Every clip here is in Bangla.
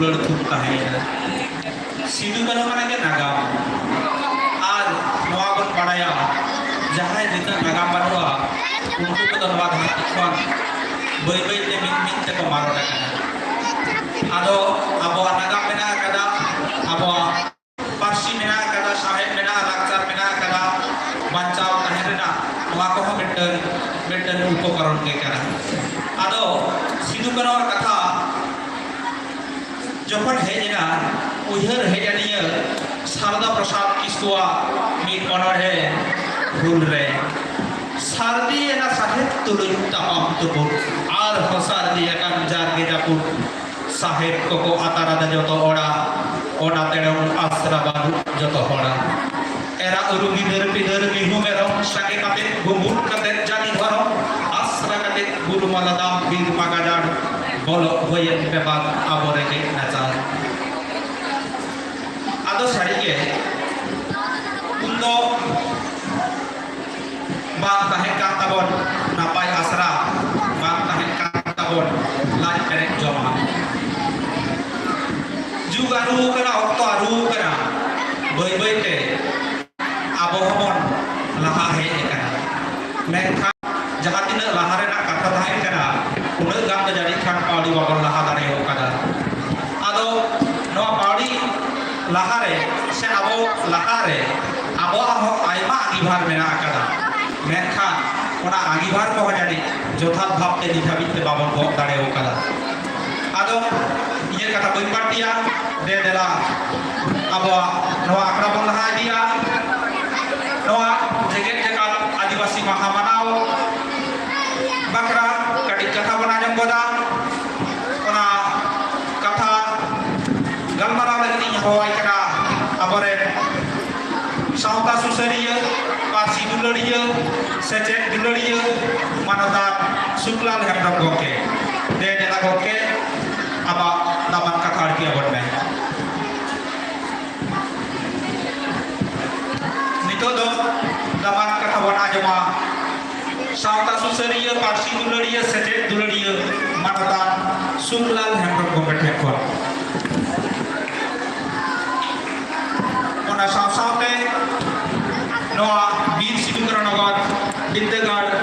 ᱞᱟᱹᱲᱛᱷᱩᱢ ᱛᱟᱦᱮᱸᱭᱮᱱᱟ ᱥᱤᱫᱩ ᱠᱟᱹᱱᱩ ᱢᱟᱱᱮ ᱜᱮ ᱱᱟᱜᱟᱢ ᱟᱨ ᱱᱚᱣᱟ ᱵᱚᱱ ᱵᱟᱲᱟᱭᱟ ᱡᱟᱦᱟᱸᱭ ᱱᱤᱛᱚᱜ ᱱᱟᱜᱟᱢ ᱵᱟᱹᱱᱩᱜᱼᱟ ᱩᱱᱠᱩ ᱠᱚᱫᱚ ᱱᱚᱣᱟ ᱫᱷᱟᱹᱨᱛᱤ ᱠᱷᱚᱱ ᱵᱟᱹᱭ ᱵᱟᱹᱭᱛᱮ ᱢᱤᱫ ᱢᱤᱫ ᱛᱮᱠᱚ ᱢᱟᱞᱚᱴ ᱟᱠᱟᱱᱟ ᱟᱫᱚ ᱟᱵᱚᱣᱟᱜ ᱱᱟᱜᱟᱢ ᱢᱮᱱᱟᱜ ᱟᱠᱟᱫᱟ ᱟᱵᱚᱣᱟᱜ ᱯᱟᱹᱨᱥᱤ ᱢᱮᱱᱟᱜ ᱟᱠᱟᱫᱟ ᱥᱟᱶᱦᱮᱫ ᱢᱮᱱᱟᱜᱼᱟ ᱞᱟᱠᱪᱟᱨ ᱢᱮᱱᱟᱜ ᱟᱠᱟᱫᱟ ᱵᱟᱧᱪᱟᱣ ᱛᱟᱦᱮᱸ ᱨᱮᱱᱟᱜ ᱱᱚᱣᱟ ᱠᱚᱦᱚᱸ ᱢᱤᱫᱴᱟᱝ ᱢᱤᱫᱴᱟᱝ ᱩᱯᱚᱠᱚᱨᱚᱱ ᱜᱮ ᱠᱟᱱᱟ ᱟᱫᱚ ᱥᱤᱫᱩ ᱠᱟᱹᱱᱩᱣᱟᱜ ᱠᱟᱛᱷᱟ যখন হেজ এনা উইহার হেজানিয়া সারদা প্রসাদ কিস্কুয়া মিট অনড়হে ভুল রে। সারদি এনা সাহেব তুলুই তুকু আর হসারদি একান জার গেজাপুর। সাহেব কোকো আতারাদা যত ওড়া ওনা তেড়ম আশ্রা বানু যত হড়া। এরা উরু গিদর পিদর বিহু মেরম সাকে কাতে গুমুট কাতে জানি ধরম, আশ্রা কাতে গুরু মালাদাম বীর মাগাজার বলো হয়ে বেবাদ আবরে গে নাচার আদো সারিগে উন্দো bang tahen kan tabon napai asra bang tahen kan tabon lai perek joma juga ru kana okto aru kana bai bai te abo homon laha he kana mekha jahat tinaak laha renak katha tahen kana unaag gam da jadi khan paudi babon laha dare kada ado noa paudi lahare se abo lahare abo aho aima agibhar mena akada ᱚᱱᱟ ona agibhar ko jani jothat bhab te nidhabitte babon ko dare okada ado iye kata boin pattiya de dela abo noa akra bon laha dia noa jeget jekat adivasi maha manao bakra kadik katha bana jam boda ᱫᱩᱞᱟᱹᱲᱤᱭᱟᱹ ᱥᱮᱪᱮᱫ ᱫᱩᱞᱟᱹᱲᱤᱭᱟᱹ ᱢᱟᱱᱚᱛᱟᱱ ᱥᱩᱠᱞᱟᱞ ᱦᱮᱢᱵᱨᱚᱢ ᱜᱚᱢᱠᱮ ᱫᱮ ᱱᱮᱛᱟ ᱜᱚᱢᱠᱮ ᱟᱢᱟᱜ ᱫᱟᱢᱟᱱ ᱠᱟᱛᱷᱟ ᱟᱨᱠᱤ ᱟᱵᱚᱱ ᱢᱮ ᱱᱤᱛᱚᱜ ᱫᱚ ᱫᱟᱢᱟᱱ ᱠᱟᱛᱷᱟ ᱵᱚᱱ ᱟᱸᱡᱚᱢᱟ ᱥᱟᱶᱛᱟ ᱥᱩᱥᱟᱹᱨᱤᱭᱟᱹ ᱯᱟᱹᱨᱥᱤ ᱫᱩᱞᱟᱹᱲᱤᱭᱟᱹ ᱥᱮᱪᱮᱫ ᱫᱩᱞᱟᱹᱲᱤᱭᱟᱹ ᱢᱟᱱᱚᱛᱟᱱ ᱥᱩᱠᱞᱟᱞ ᱦᱮᱢᱵᱨᱚᱢ ᱜᱚᱢᱠᱮ ᱴᱷᱮᱱ ᱠᱷᱚᱱ ᱚᱱᱟ ᱥᱟᱶ ᱥᱟᱶᱛᱮ ᱱᱚᱣᱟ kindergarten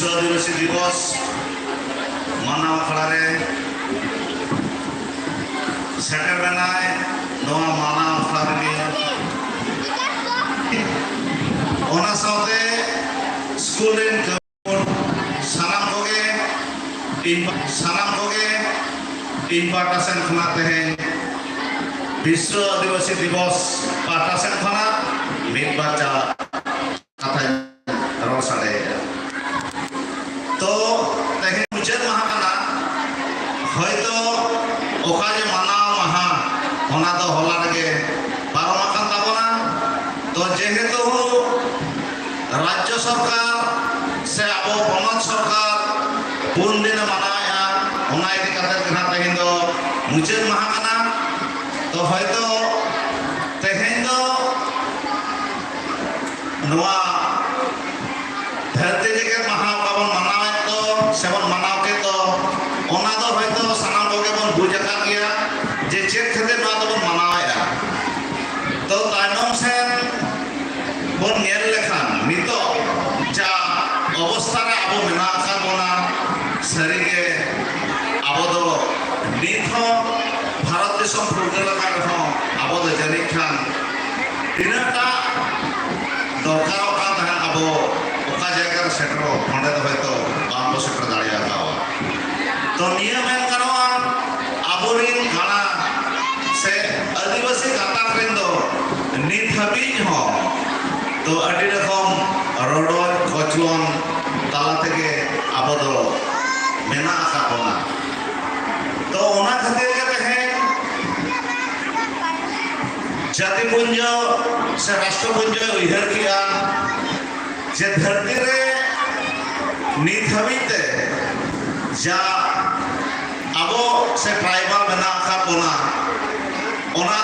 ᱵᱤᱥᱥᱚ ᱟᱹᱫᱤᱵᱟᱹᱥᱤ ᱫᱤᱵᱚᱥ ᱢᱟᱱᱟᱣ ᱟᱠᱷᱲᱟ ᱨᱮ ᱥᱮᱴᱮᱨ ᱞᱮᱱᱟᱭ ᱱᱚᱣᱟ ᱢᱟᱱᱟᱣ ᱟᱠᱷᱲᱟ ᱨᱮᱜᱮ ᱚᱱᱟ ᱥᱟᱶᱛᱮ ᱥᱠᱩᱞ ᱨᱮᱱ ᱠᱟᱹᱢᱤ ᱥᱟᱱᱟᱢ ᱠᱚᱜᱮ ᱤᱧ ᱥᱟᱱᱟᱢ ᱠᱚᱜᱮ ᱤᱧ ᱯᱟᱦᱴᱟ ᱥᱮᱱ ᱠᱷᱚᱱᱟᱜ ᱛᱮᱦᱮᱧ ᱵᱤᱥᱥᱚ ᱟᱹᱫᱤᱵᱟᱹᱥᱤ ᱫᱤᱵᱚᱥ ᱯᱟᱦᱴᱟ ᱥᱮᱱ ᱠᱷᱚᱱᱟᱜ ᱢᱤᱫ ᱵᱟᱨ ᱪᱟ ᱠᱟᱛᱷᱟᱧ হয়তো ওখানে মানাও মাহা, ওনা তো হলার গে। পারম আকান তাবনা তো যেহেতু রাজ্য সরকার, সে আবো পনত সরকার পুন দিনে মানায়া ওনা ইদি কাতে কানা তেহিন দো? মুচেদ মাহা কানা তো হয়তো তেহিন দো নোয়া। ধরতে জেগে মাহা কাবন মানাওয়েত তো, সেবন মানা ᱠᱚᱜᱮ ᱵᱚᱱ ᱵᱩᱡᱽ ᱟᱠᱟᱫ ᱜᱮᱭᱟ ᱡᱮ ᱪᱮᱫ ᱠᱷᱟᱹᱛᱤᱨ ᱱᱚᱣᱟ ᱫᱚᱵᱚᱱ ᱢᱟᱱᱟᱣᱮᱫᱼᱟ ᱛᱚ ᱛᱟᱭᱱᱚᱢ ᱥᱮᱱ ᱵᱚᱱ ᱧᱮᱞ ᱞᱮᱠᱷᱟᱱ ᱱᱤᱛᱚᱜ ᱡᱟ ᱚᱵᱚᱥᱛᱷᱟ ᱨᱮ ᱟᱵᱚ ᱢᱮᱱᱟᱜ ᱟᱠᱟᱫ ᱵᱚᱱᱟ ᱥᱟᱹᱨᱤᱜᱮ ᱟᱵᱚ ᱫᱚ ᱱᱤᱛ ᱦᱚᱸ ᱵᱷᱟᱨᱚᱛ ᱫᱤᱥᱚᱢ ᱯᱷᱩᱨᱜᱟᱹᱞ ᱟᱠᱟᱱ ᱨᱮᱦᱚᱸ ᱟᱵᱚ ᱫᱚ ᱡᱟᱹᱱᱤᱡ ᱠᱷᱟᱱ ᱛᱤᱱᱟᱹᱜᱴᱟ ᱫᱚᱨᱠᱟᱨᱚᱜ ᱠᱟᱱ ᱛᱟᱦᱮᱸᱫ ᱟᱵᱚ ᱚᱠᱟ ᱡᱟᱭᱜᱟ ᱨᱮ ᱥᱮᱴᱮᱨᱚᱜ ᱚᱸᱰᱮ ᱫᱚ ᱦᱚᱭᱛᱚ ᱵᱟᱝᱵᱚ ᱥᱮᱴᱮᱨ ᱫᱟᱲᱮᱭᱟᱠᱟᱣᱟ ᱛᱚ ᱱᱤᱭᱟᱹ ᱢᱮᱱ ᱜᱟᱱᱚᱜᱼᱟ ᱟᱵᱚᱨᱤᱱ ᱦᱟᱱᱟ ᱥᱮ ᱟᱹᱫᱤᱵᱟᱹᱥᱤ ᱜᱟᱛᱟᱠ ᱨᱮᱱ ᱫᱚ ᱱᱤᱛ ᱦᱟᱹᱵᱤᱡ ᱦᱚᱸ ᱛᱚ ᱟᱹᱰᱤ ᱨᱚᱠᱚᱢ ᱨᱚᱰᱚᱡ ᱠᱚᱪᱞᱚᱱ ᱛᱟᱞᱟ ᱛᱮᱜᱮ ᱟᱵᱚ ᱫᱚ ᱢᱮᱱᱟᱜ ᱟᱠᱟᱫ ᱵᱚᱱᱟ ᱛᱚ ᱚᱱᱟ ᱠᱷᱟᱹᱛᱤᱨ ᱜᱮ ᱛᱮᱦᱮᱧ ᱡᱟᱹᱛᱤ ᱯᱩᱧᱡᱚ ᱥᱮ ᱨᱟᱥᱴᱨᱚ ᱯᱩᱧᱡᱚᱭ ᱩᱭᱦᱟᱹᱨ ᱠᱮᱜᱼᱟ ᱡᱮ ᱫᱷᱟᱹᱨᱛᱤ ᱨᱮ ᱱᱤᱛ ᱦᱟᱹᱵᱤᱡ ᱛᱮ ᱡᱟ আবো সে ট্রাইবাল মেনা আকাত বোনা ওনা